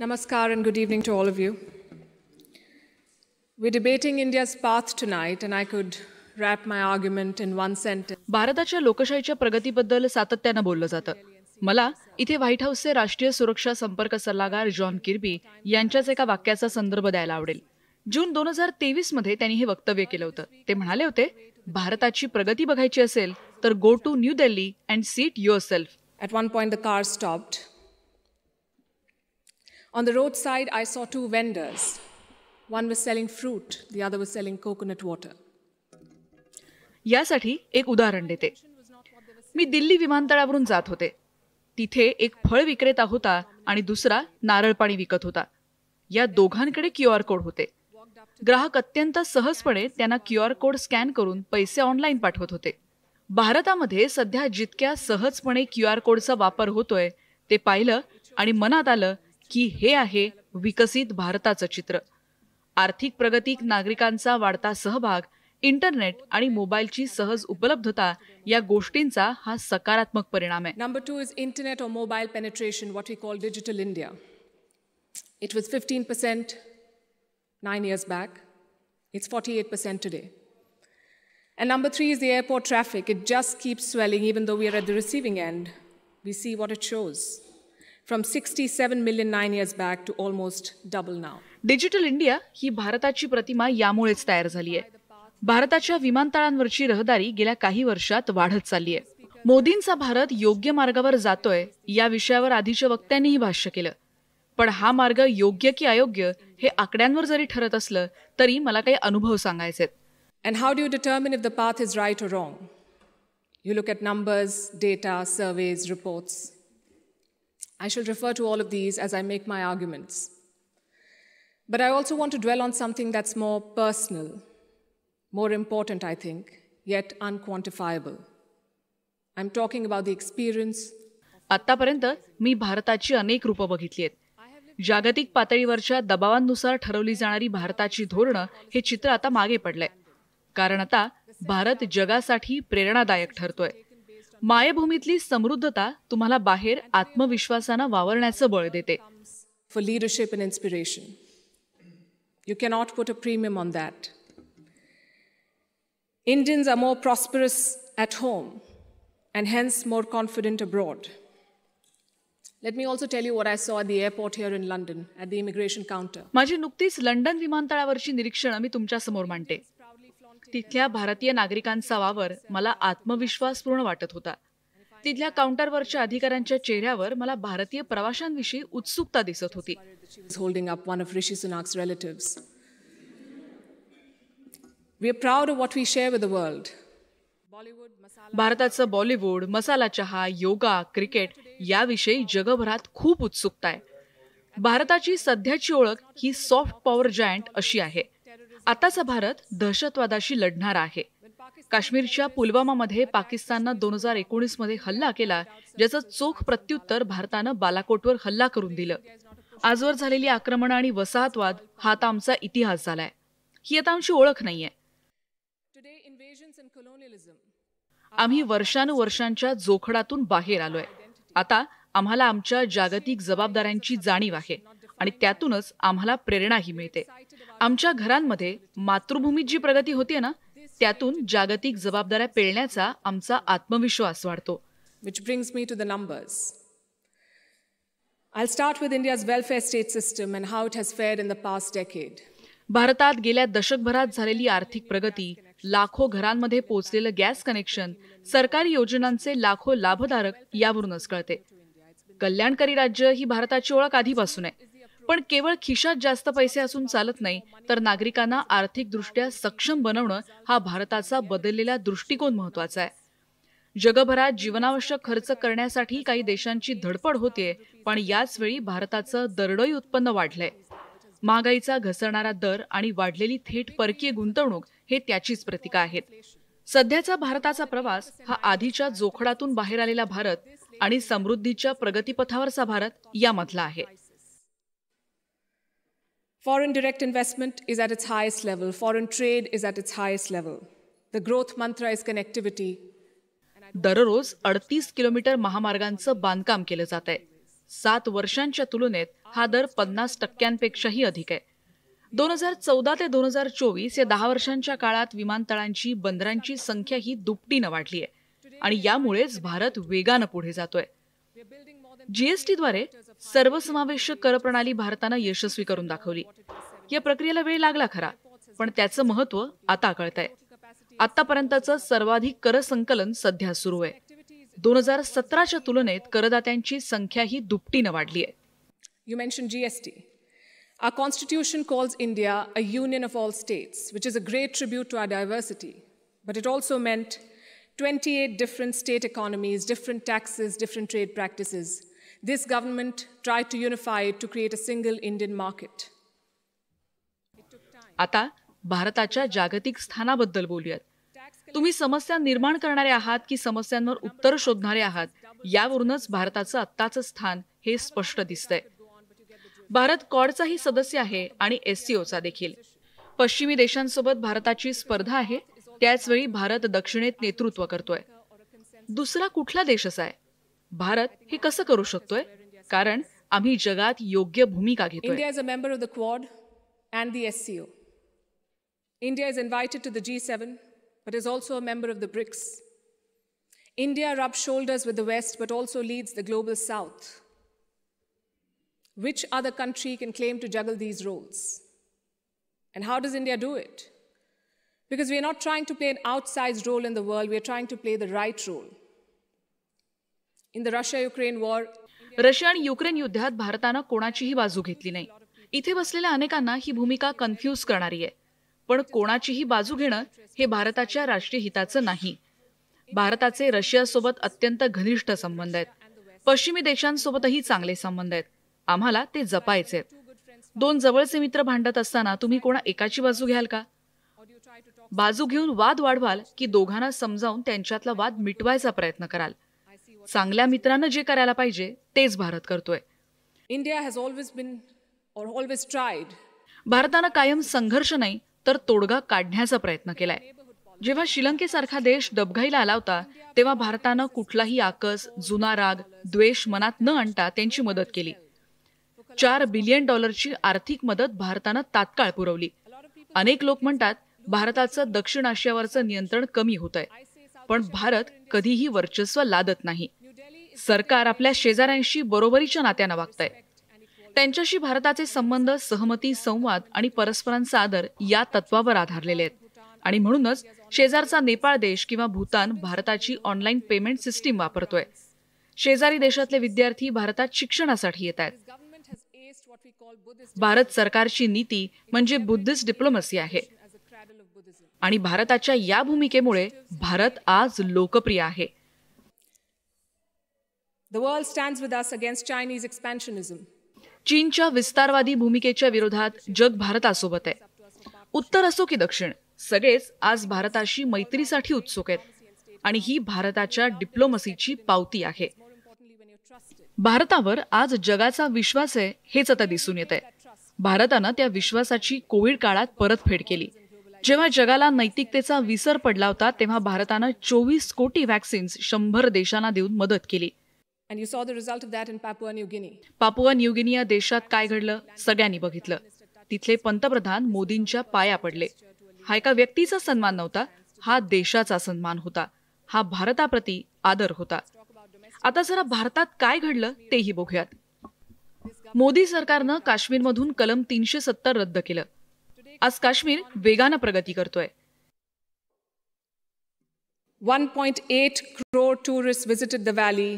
Namaskar and good evening to all of you. We're debating India's path tonight, and I could wrap my argument in one sentence. भारताच्या लोकशाहीच्या प्रगतीबद्दल सातत्यानं बोललं जातं मला इथे व्हाईट हाऊसचे राष्ट्रीय सुरक्षा संपर्क सल्लागार जॉन किर्बी यांच्याच एका वाक्याचा संदर्भ द्यायला आवडेल जून दोन हजार तेवीसमध्ये त्यांनी हे वक्तव्य केलं होतं ते म्हणाले होते भारताची प्रगती बघायची असेल तर go to New Delhi and see it yourself At one point, the car stopped. On the roadside, I saw two vendors. One was selling fruit, the other was selling coconut water. यासाठी एक उदाहरण देते. मी दिल्ली विमानतळावरून जात होते. तिथे एक फळ विक्रेता होता आणि दुसरा नारळ पाणी विकत होता. या दोघांकडे क्यू आर कोड होते. ग्राहक अत्यंत सहजपणे त्यांना क्यू आर कोड स्कॅन करून पैसे ऑनलाईन पाठवत होते. भारतामध्ये सध्या जितक्या सहजपणे क्यू आर कोडचा वापर होतोय ते पाहिलं आणि मनात आलं की हे आहे विकसित भारताचं चित्र. आर्थिक प्रगतीक नागरिकांचा वाढता सहभाग इंटरनेट आणि मोबाईलची सहज उपलब्धता या गोष्टींचा हा सकारात्मक परिणाम आहे. Number two is internet or mobile penetration what you call digital India it was fifteen percent nine years back it's forty eight percent today and number three is the airport traffic it just keep swelling even though we are at the receiving and we see what it shows From 67 million nine years back to almost double now. Digital India ही भारताची प्रतिमा यामुळेच तयार झाली आहे भारताच्या विमानतळांवरची रहदारी गेल्या काही वर्षात वाढत चालली आहे मोदींचा भारत योग्य मार्गावर जातोय या विषयावर आधीच्या वक्त्यांनीही भाष्य केलं पण हा मार्ग योग्य की अयोग्य हे आकड्यांवर जरी ठरत असलं तरी मला काही अनुभव सांगायचे आहेत. And how do you determine if the path is right or wrong? You look at numbers, data, surveys, reports. I shall refer to all of these as I make my arguments. But I also want to dwell on something that's more personal, more important, I think, yet unquantifiable. I'm talking about the experience आतापर्यंत मी भारताची अनेक रूपं बघितली आहेत जागतिक पातळीवरच्या दबावांनुसार ठरवली जाणारी भारताची धोरणं हे चित्र आता मागे पडलंय कारण आता भारत जगासाठी प्रेरणादायक ठरतोय मायभूमीतली समृद्धता तुम्हाला बाहेर आत्मविश्वासानं वावरण्याचं बळ देते. For leadership and inspiration you cannot put a premium on that Indians are more prosperous at home and hence more confident abroad let me also tell you where I saw the airport here in London at the immigration counter माझी नुकतीच London विमानतळावरची निरीक्षणं मी तुमच्यासमोर मांडते. तिथल्या भारतीय नागरिकांचा वावर मला आत्मविश्वासपूर्ण वाटत होता तिथल्या काउंटरवरच्या अधिकाऱ्यांच्या चेहऱ्यावर मला भारतीय प्रवाशांविषयी उत्सुकता दिसत होती holding up one of Rishi Sunak's relatives. We are proud of what we share with the world. Bollywood, masala. भारताचं बॉलिवूड मसाला चहा योगा क्रिकेट याविषयी जगभरात खूप उत्सुकता आहे भारताची सध्याची ओळख ही सॉफ्ट पॉवर जायंट अशी आहे आताचा भारत दहशतवादाशी लढणार आहे. काश्मीरच्या पुलवामामध्ये पाकिस्ताननं दोन हजार एकोणीसमध्ये हल्ला केला ज्याचं चोख प्रत्युत्तर भारतानं बालाकोटवर हल्ला करून दिलं. आजवर झालेली आक्रमणं आणि वसाहतवाद हा आता आमचा इतिहास झालाय. ही आता आमची ओळख नाहीये. आम्ही वर्षानुवर्षांच्या जोखडातून बाहेर आलोय. आता आम्हाला आमच्या जागतिक जबाबदाऱ्यांची जाणीव आहे आणि त्यातूनच आम्हाला प्रेरणाही मिळते. आमच्या घरांमध्ये मातृभूमीत जी प्रगती होतीये ना त्यातून जागतिक जबाबदाऱ्या पेलण्याचा आमचा आत्मविश्वास वाढतो which brings me to the numbers. I'll start with India's welfare state system and how it has fared in the past decade. भारतात गेल्या दशकभरात झालेली आर्थिक प्रगती लाखो घरांमध्ये पोहोचलेलं गॅस कनेक्शन सरकारी योजनांचे लाखो लाभधारक यावरूनच कळते कल्याणकारी राज्य ही भारताची ओळख आधीपासून आहे पण केवळ खिशात जास्त पैसे असून चालत नाही तर नागरिकांना आर्थिकदृष्ट्या सक्षम बनवणं हा भारताचा बदललेला दृष्टिकोन महत्त्वाचा आहे. जगभरात जीवनावश्यक खर्च करण्यासाठी काही देशांची धडपड होतीये पण याच वेळी भारताचं दरडोई उत्पन्न वाढलंय. महागाईचा घसरणारा दर आणि वाढलेली थेट परकीय गुंतवणूक हे त्याचीच प्रतीका आहेत. सध्याचा भारताचा प्रवास हा आधीच्या जोखडातून बाहेर आलेला भारत आणि समृद्धीच्या प्रगतीपथावरचा भारत यामधला आहे. Foreign direct investment is at its highest level, foreign trade is at its highest level. The growth mantra is connectivity. दररोज अडतीस किलोमीटर महामार्गांचं बांधकाम केलं जात आहे सात वर्षांच्या तुलनेत हा दर पन्नास टक्क्यांपेक्षाही अधिक आहे. दोन हजार चौदा ते दोन हजार चोवीस या दहा वर्षांच्या काळात विमानतळांची बंदरांची संख्या ही दुपटीनं वाढली आहे. आणि यामुळेच भारत वेगानं पुढे जातोय. जीएसटी द्वारे सर्वसमावेश कर प्रणाली भारतानं यशस्वी करून दाखवली. या प्रक्रियेला वेळ लागला खरा पण त्याचं महत्त्व आता कळत आहे आतापर्यंतच सर्वाधिक कर संकलन सध्या सुरू आहे. दोन हजार सतराच्या तुलनेत करदात्यांची संख्या ही दुपटीनं वाढली आहे. You mention GST as the our constitution calls India a union of all states which is a great tribute to our diversity but it also meant twenty eight different state economies different taxes different trade practices This government tried to unify it to create a single Indian market. आता भारताच्या जागतिक स्थानाबद्दल बोलूयात. तुम्ही समस्या निर्माण करणारे आहात की समस्यांवर उत्तर शोधणारे आहात यावरूनच भारताचं आत्ताचं स्थान हे स्पष्ट दिसतंय. भारत कॉडचाही सदस्य आहे आणि एससीओचा देखील. पश्चिमी देशांसोबत भारताची स्पर्धा आहे त्याचवेळी भारत दक्षिणेत नेतृत्व करतोय. दुसरा कुठला देश असा आहे? भारत हे कसं करू शकतोय कारण आम्ही जगात योग्य भूमिका घेतोय India is a member of the Quad and the SCO. India is invited to the G7, but is also a member of the BRICS. India rubs shoulders with the West, but also leads the global South. Which other country can claim to juggle these roles? And how does India do it? Because we are not trying to play an outsized role in the world, we are trying to play the right role. In the Russia Ukraine war Russia आणि Ukraine युद्धात भारतानं कोणाचीही बाजू घेतली नाही. इथे बसलेल्या अनेकांना ही भूमिका कन्फ्यूज करणारी आहे. पण कोणाचीही बाजू घेणं हे भारताच्या राष्ट्रीय हिताचं नाही. भारताचे रशियासोबत अत्यंत घनिष्ठ संबंध आहेत. पश्चिमी देशांसोबतही चांगले संबंध आहेत. आम्हाला ते जपायचे आहेत. दोन जवळचे मित्र भांडत असताना तुम्ही कोणा एकाची बाजू घ्याल का? बाजू घेऊन वाद वाढवाल की दोघांना समजावून त्यांच्यातला वाद मिटवायचा प्रयत्न कराल. चांगल्या मित्रानं जे करायला पाहिजे तेच भारत करतोय. India has always been or always tried. भारतानं कायम संघर्ष नाही तर तोडगा काढण्याचा प्रयत्न केलाय. जेव्हा श्रीलंकेसारखा देश डबघाईला आला होता तेव्हा भारतानं कुठलाही आकस जुना राग द्वेष मनात न आणता त्यांची मदत केली. चार बिलियन डॉलरची आर्थिक मदत भारतानं तात्काळ पुरवली. अनेक लोक म्हणतात भारताचं दक्षिण आशियावरचं नियंत्रण कमी होत आहे पण भारत कधीही वर्चस्व लादत नाही. सरकार आपल्या शेजाऱ्यांशी बरोबरीच्या नात्यानं वागतंय. त्यांच्याशी भारताचे संबंध सहमती संवाद आणि परस्परांचा आदर या तत्वावर आधारलेले आहेत. आणि म्हणूनच शेजारचा नेपाळ देश किंवा भूतान भारताची ऑनलाईन पेमेंट सिस्टीम वापरतोय. शेजारी देशातले विद्यार्थी भारतात शिक्षणासाठी येत आहेत. भारत सरकारची नीती म्हणजे बुद्धिस्ट डिप्लोमसी आहे as a cradle of Buddhism. आणि भारताच्या या भूमिकेमुळे भारत आज लोकप्रिय आहे. The world stands with us against Chinese expansionism. चीनच्या विस्तारवादी भूमिकेच्या विरोधात जग भारतासोबत आहे. उत्तर असो की दक्षिण सगळेच आज भारताशी मैत्रीसाठी उत्सुक आहेत आणि ही भारताच्या डिप्लोमसीची पावती आहे. भारतावर आज जगाचा विश्वास आहे हेच आता दिसून येत आहे भारतानं त्या विश्वासाची कोविड काळात परतफेड केली. जेव्हा जगाला नैतिकतेचा विसर पडला होता तेव्हा भारतानं चोवीस कोटी वॅक्सिन्स शंभर देशांना देऊन मदत केली. पापुआ न्यूगिनी या देशात काय घडलं? सगळ्यांनी बघितलं. तिथले पंतप्रधान मोदींच्या पाया पडले. हा एका व्यक्तीचा सन्मान नव्हता हा देशाचा सन्मान होता. हा भारताप्रती आदर होता. आता जरा भारतात काय घडलं तेही बघूयात. मोदी सरकारनं काश्मीरमधून कलम तीनशे सत्तर रद्द केलं. आज काश्मीर वेगानं प्रगती करतोय. 1.8 crore tourists visited the valley.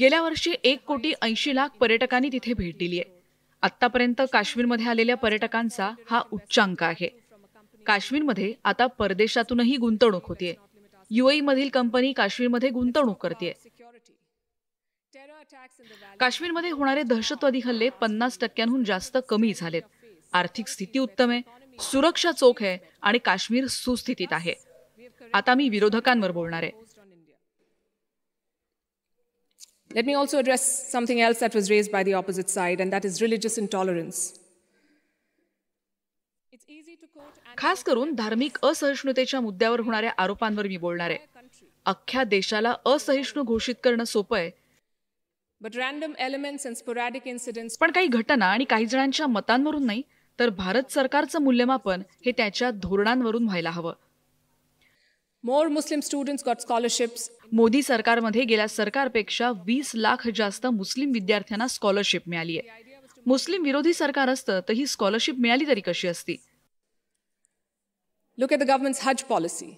गेल्या वर्षी एक कोटी ऐंशी लाख पर्यटकांनी तिथे भेट दिली आहे आतापर्यंत काश्मीरमध्ये आलेल्या पर्यटकांचा हा उच्चांक आहे. काश्मीरमध्ये आता परदेशातूनही गुंतवणूक होतीये. युएई मधील कंपनी काश्मीरमध्ये गुंतवणूक करते. काश्मीरमध्ये होणारे दहशतवादी हल्ले पन्नास टक्क्यांहून जास्त कमी झालेत. आर्थिक स्थिती उत्तम आहे सुरक्षा चोख आहे आणि काश्मीर सुस्थितीत आहे आता मी विरोधकांवर बोलणार आहे Let me also address something else that was raised by the opposite side, and that is religious intolerance. It's easy to quote an खास करून धार्मिक असहिष्णुतेच्या मुद्द्यावर होणाऱ्या आरोपांवर मी बोलणार आहे अख्ख्या देशाला असहिष्णू घोषित करणं सोपं आहे But random elements and sporadic incidents पण काही घटना आणि काही जणांच्या मतांवरून नाही तर भारत सरकारचं मूल्यमापन हे त्याच्या धोरणांवरून व्हायला हवं. More Muslim students got scholarships. Modi सरकारमध्ये गेल्या सरकारपेक्षा वीस लाख जास्त मुस्लिम विद्यार्थ्यांना स्कॉलरशिप मिळाली आहे. मुस्लिम विरोधी सरकार असतं तर ही स्कॉलरशिप मिळाली तरी कशी असती? At the government's Hajj policy.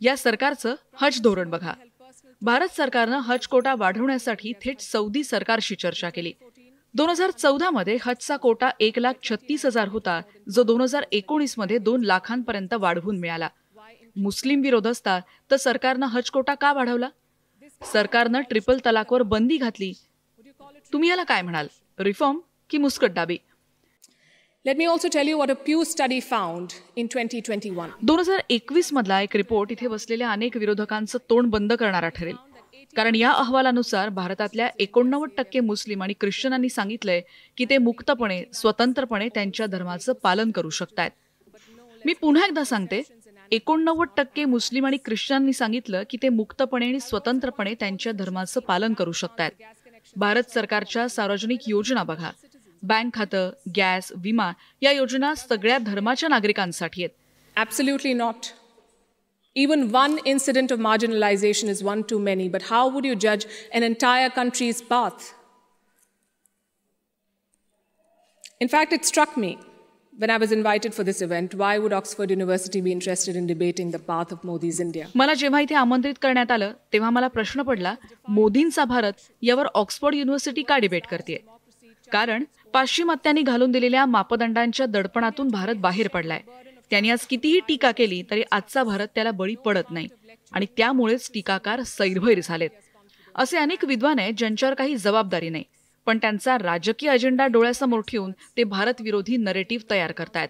या सरकारचं हज धोरण बघा. भारत सरकारनं हज कोटा वाढवण्यासाठी थेट सौदी सरकारशी चर्चा केली. दोन हजार चौदा मध्ये हजचा कोटा एक लाख छत्तीस हजार होता जो दोन हजार एकोणीसमध्ये दोन लाखांपर्यंत वाढवून मिळाला. मुस्लिम विरोध असता तर सरकारनं हज कोटा का वाढवला? सरकारनं ट्रिपल तलाकवर बंदी घातली. तुम्ही याला काय म्हणाल? रिफॉर्म की Let me also tell you what a Pew study found in 2021. दोन हजार एकवीस मधला एक रिपोर्ट इथे बसलेल्या अनेक विरोधकांचं तोंड बंद करणारा ठरेल. कारण या अहवालानुसार भारतातल्या एकोणनव्वद टक्के मुस्लिम आणि ख्रिश्चनांनी सांगितलंय की ते मुक्तपणे स्वतंत्रपणे त्यांच्या धर्माचं पालन करू शकतायत. मी पुन्हा एकदा सांगते एकोणनव्वद टक्के मुस्लिम आणि ख्रिश्चनांनी सांगितलं की ते मुक्तपणे आणि स्वतंत्रपणे त्यांच्या धर्माचं पालन करू शकतायत. भारत सरकारच्या सार्वजनिक योजना बघा. बँक खातं गॅस विमा या योजना सगळ्या धर्माच्या नागरिकांसाठी आहेत. Absolutely not Even one incident of marginalization is one too many, but how would you judge an entire country's path? In fact, it struck me when I was invited for this event why would Oxford University be interested in debating the path of Modi's India? मला जेव्हा इथे आमंत्रित करण्यात आलं तेव्हा मला प्रश्न पडला मोदींचा भारत यावर ऑक्सफोर्ड युनिव्हर्सिटी का डिबेट करते कारण पाश्चिमात्यांनी घालून दिलेल्या मापदंडांच्या दडपणातून भारत बाहेर पडलाय त्यांनी आज कितीही टीका केली तरी आजचा भारत त्याला बळी पडत नाही आणि त्यामुळेच टीकाकार सैरभैर झालेत असे अनेक विद्वान आहेत ज्यांच्यावर काही जबाबदारी नाही पण त्यांचा राजकीय अजेंडा डोळ्यासमोर ठेवून ते भारत विरोधी नरेटिव्ह तयार करतायत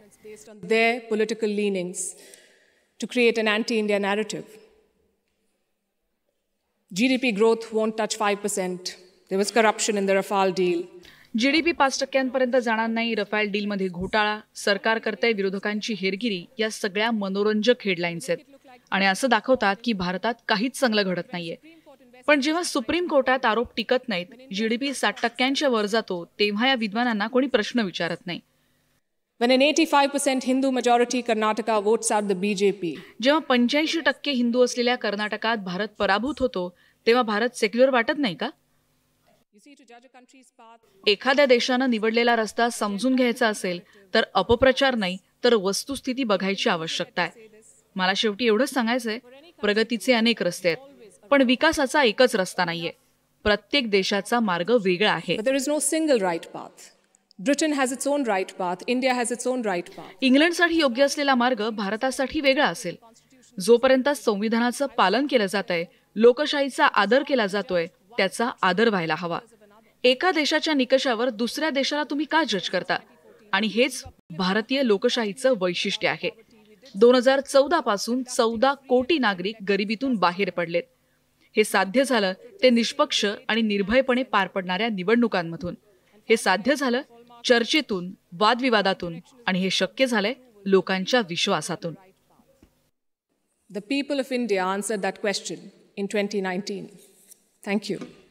political leanings to create an anti India narrative anti India narrative. GDP growth won't touch 5%. There was corruption in the Rafale deal. GDP पाच टक्क्यांपर्यंत जाणार नाही रफायल डीलमध्ये घोटाळा सरकार करते विरोधकांची हेरगिरी या सगळ्या मनोरंजक हेडलाईन्स आहेत. आणि असं दाखवतात की भारतात काहीच चांगलं घडत नाहीये. पण जेव्हा सुप्रीम कोर्टात आरोप टिकत नाहीत जीडीपी साठ टक्क्यांच्या वर जातो तेव्हा या विद्वानांना कोणी प्रश्न विचारत नाही. When an 85% Hindu majority Karnataka votes out the BJP, जेव्हा पंच्याऐंशी टक्के हिंदू असलेल्या कर्नाटकात भारत पराभूत होतो तेव्हा भारत सेक्युलर वाटत नाही का you see, to judge a country's path, एखाद्या देशानं निवडलेला रस्ता समजून घ्यायचा असेल तर अपप्रचार नाही तर वस्तुस्थिती बघायची आवश्यकता आहे. मला शेवटी एवढंच सांगायचंय प्रगतीचे अनेक रस्ते आहेत पण विकासाचा एकच रस्ता नाहीये. प्रत्येक देशाचा मार्ग वेगळा आहे. India has its own right path. इंग्लंडसाठी योग्य असलेला मार्ग भारतासाठी वेगळा असेल. जोपर्यंत संविधानाचं पालन केलं जात आहे लोकशाहीचा आदर केला जातोय त्याचा आदर व्हायला हवा. एका देशाच्या निकषावर दुसऱ्या देशाला तुम्ही का जज करता? आणि हेच भारतीय लोकशाहीचं वैशिष्ट्य आहे. दोन हजार चौदा पासून चौदा कोटी नागरिक गरिबीतून बाहेर पडलेत. हे साध्य झालं ते निष्पक्ष आणि निर्भयपणे पार पडणाऱ्या निवडणुकांमधून. हे साध्य झालं चर्चेतून वादविवादातून आणि हे शक्य झालंय लोकांच्या विश्वासातून. The people of India answer that question in twenty nineteen Thank you.